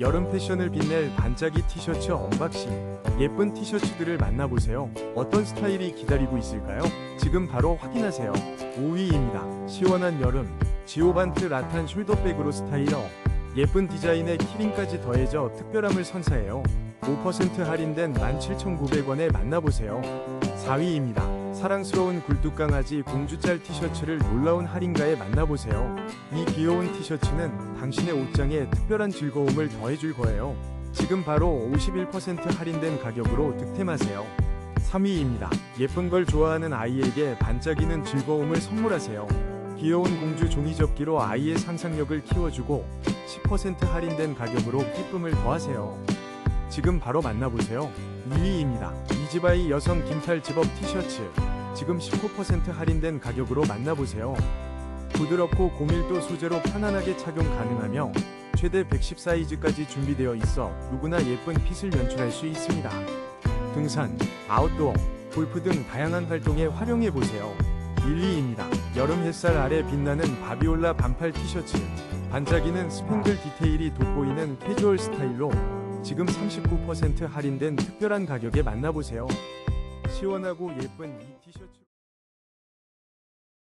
여름 패션을 빛낼 반짝이 티셔츠 언박싱. 예쁜 티셔츠들을 만나보세요. 어떤 스타일이 기다리고 있을까요? 지금 바로 확인하세요. 5위입니다. 시원한 여름. 지오반트 라탄 숄더백으로 스타일러. 예쁜 디자인에 키링까지 더해져 특별함을 선사해요. 5% 할인된 17,900원에 만나보세요. 4위입니다. 사랑스러운 굴뚝강아지 공주짤 티셔츠를 놀라운 할인가에 만나보세요. 이 귀여운 티셔츠는 당신의 옷장에 특별한 즐거움을 더해줄 거예요. 지금 바로 51% 할인된 가격으로 득템하세요. 3위입니다. 예쁜 걸 좋아하는 아이에게 반짝이는 즐거움을 선물하세요. 귀여운 공주 종이접기로 아이의 상상력을 키워주고 10% 할인된 가격으로 기쁨을 더하세요. 지금 바로 만나보세요. 2위입니다. 이지바이 여성 긴팔 집업 티셔츠. 지금 19% 할인된 가격으로 만나보세요. 부드럽고 고밀도 소재로 편안하게 착용 가능하며 최대 110 사이즈까지 준비되어 있어 누구나 예쁜 핏을 연출할 수 있습니다. 등산, 아웃도어, 골프 등 다양한 활동에 활용해 보세요. 1위입니다. 여름 햇살 아래 빛나는 바비올라 반팔 티셔츠. 반짝이는 스팽글 디테일이 돋보이는 캐주얼 스타일로 지금 39% 할인된 특별한 가격에 만나보세요. 시원하고 예쁜 이 티셔츠.